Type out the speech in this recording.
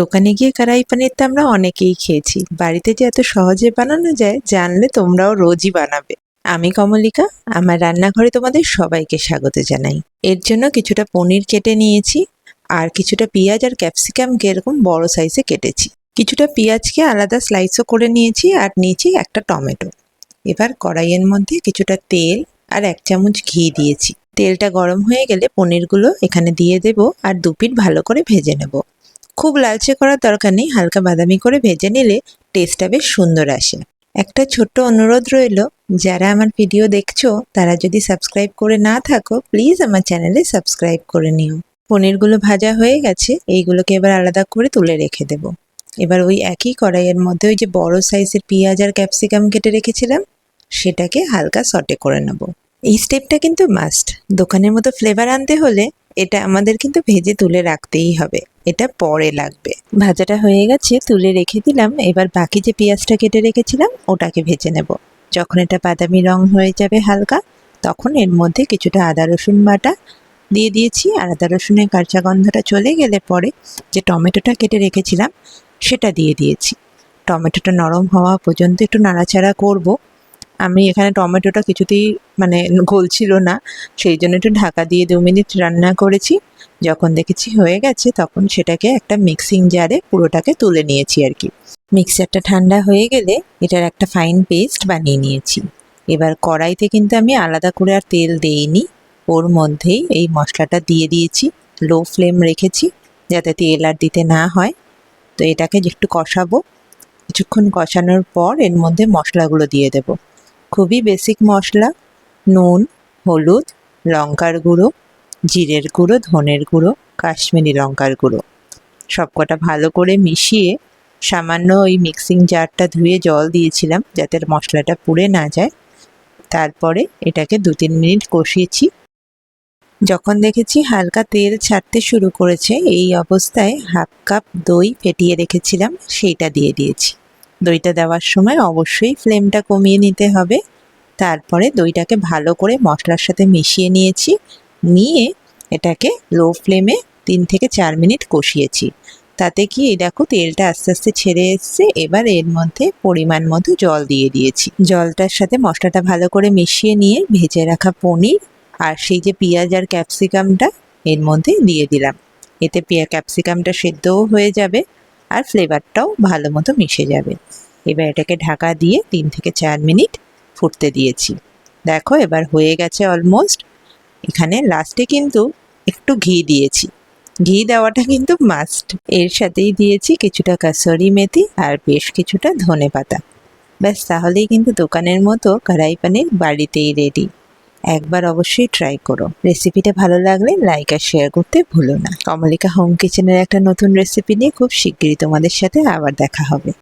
দোকানে গিয়ে কড়াই পানির তো আমরা অনেকেই খেয়েছি। বাড়িতে যে এত সহজে বানানো যায় জানলে তোমরাও রোজই বানাবে। আমি কমলিকা, আমার রান্নাঘরে তোমাদের সবাইকে স্বাগত জানাই। এর জন্য কিছুটা পনির কেটে নিয়েছি, আর কিছুটা পেঁয়াজ আর ক্যাপসিকামকে এরকম বড় সাইজে কেটেছি। কিছুটা পেঁয়াজকে আলাদা স্লাইসও করে নিয়েছি, আর নিয়েছি একটা টমেটো। এবার কড়াইয়ের মধ্যে কিছুটা তেল আর এক চামচ ঘি দিয়েছি। তেলটা গরম হয়ে গেলে পনিরগুলো এখানে দিয়ে দেব, আর দু পিঠ ভালো করে ভেজে নেব। খুব লালচে করার দরকার নেই, হালকা বাদামি করে ভেজে নিলে টেস্টটা বেশ সুন্দর আসে। একটা ছোট্ট অনুরোধ রইল, যারা আমার ভিডিও দেখছ, তারা যদি সাবস্ক্রাইব করে না থাকো প্লিজ আমার চ্যানেলে সাবস্ক্রাইব করে নিও। পনিরগুলো ভাজা হয়ে গেছে, এইগুলোকে এবার আলাদা করে তুলে রেখে দেব। এবার ওই একই কড়াইয়ের মধ্যে ওই যে বড় সাইজের পেঁয়াজ আর ক্যাপসিকাম কেটে রেখেছিলাম, সেটাকে হালকা সটে করে নেব। এই স্টেপটা কিন্তু মাস্ট দোকানের মতো ফ্লেভার আনতে হলে এটা আমাদের কিন্তু ভেজে তুলে রাখতেই হবে। এটা পরে লাগবে। ভাজাটা হয়ে গেছে, তুলে রেখে দিলাম। এবার বাকি যে পেঁয়াজটা কেটে রেখেছিলাম, ওটাকে ভেজে নেব। যখন এটা বাদামি রং হয়ে যাবে হালকা, তখন এর মধ্যে কিছুটা আদা রসুন বাটা দিয়ে দিয়েছি। আর আদা রসুনের কাঁচা গন্ধটা চলে গেলে পরে যে টমেটোটা কেটে রেখেছিলাম, সেটা দিয়ে দিয়েছি। টমেটোটা নরম হওয়া পর্যন্ত একটু নাড়াচাড়া করব। আমি এখানে টমেটোটা কিছুতেই মানে গলছিল না, সেই জন্য একটু ঢাকা দিয়ে দু মিনিট রান্না করেছি। যখন দেখেছি হয়ে গেছে, তখন সেটাকে একটা মিক্সিং জারে পুরোটাকে তুলে নিয়েছি আর কি। মিক্সারটা ঠান্ডা হয়ে গেলে এটার একটা ফাইন পেস্ট বানিয়ে নিয়েছি। এবার কড়াইতে কিন্তু আমি আলাদা করে আর তেল দেইনি। ওর মধ্যেই এই মশলাটা দিয়ে দিয়েছি। লো ফ্লেম রেখেছি যাতে তেল আর দিতে না হয়। তো এটাকে একটু কষাবো। কিছুক্ষণ কষানোর পর এর মধ্যে মশলাগুলো দিয়ে দেব। খুবই বেসিক মশলা, নুন, হলুদ, লঙ্কার গুঁড়ো, জিরের গুঁড়ো, ধনের গুঁড়ো, কাশ্মীরি লঙ্কার গুঁড়ো। সবকটা ভালো করে মিশিয়ে সামান্য ওই মিক্সিং জারটা ধুয়ে জল দিয়েছিলাম যাতে মশলাটা পুড়ে না যায়। তারপরে এটাকে দু তিন মিনিট কষিয়েছি। যখন দেখেছি হালকা তেল ছাড়তে শুরু করেছে, এই অবস্থায় হাফ কাপ দই ফেটিয়ে রেখেছিলাম, সেইটা দিয়ে দিয়েছি। দইটা দেওয়ার সময় অবশ্যই ফ্লেমটা কমিয়ে নিতে হবে। তারপরে দইটাকে ভালো করে মশলার সাথে মিশিয়ে নিয়েছি। নিয়ে এটাকে লো ফ্লেমে তিন থেকে চার মিনিট কষিয়েছি। তাতে কি দেখো তেলটা আস্তে আস্তে ছেড়ে এসছে। এবার এর মধ্যে পরিমাণ মতো জল দিয়ে দিয়েছি। জলটার সাথে মশলাটা ভালো করে মিশিয়ে নিয়ে ভেজে রাখা পনির আর সেই যে পেঁয়াজ আর ক্যাপসিকামটা এর মধ্যে দিয়ে দিলাম। এতে পেঁয়া ক্যাপসিকামটা সেদ্ধও হয়ে যাবে। আর ফ্লেভারটাও ভালো মতো মিশে যাবে। এবার এটাকে ঢাকা দিয়ে তিন থেকে চার মিনিট ফুটতে দিয়েছি। দেখো, এবার হয়ে গেছে অলমোস্ট এখানে লাস্টে কিন্তু একটু ঘি দিয়েছি। ঘি দেওয়াটা কিন্তু মাস্ট এর সাথেই দিয়েছি কিছুটা কাসরি মেথি আর বেশ কিছুটা ধনে পাতা ব্যাস, তাহলেই কিন্তু দোকানের মতো কড়াই পানির বাড়িতেই রেডি একবার অবশ্যই ট্রাই করো। রেসিপিটা ভালো লাগলে লাইক আর শেয়ার করতে ভুলো না। কমলিকা হোম কিচেনের একটা নতুন রেসিপি নিয়ে খুব শিগগিরই তোমাদের সাথে আবার দেখা হবে।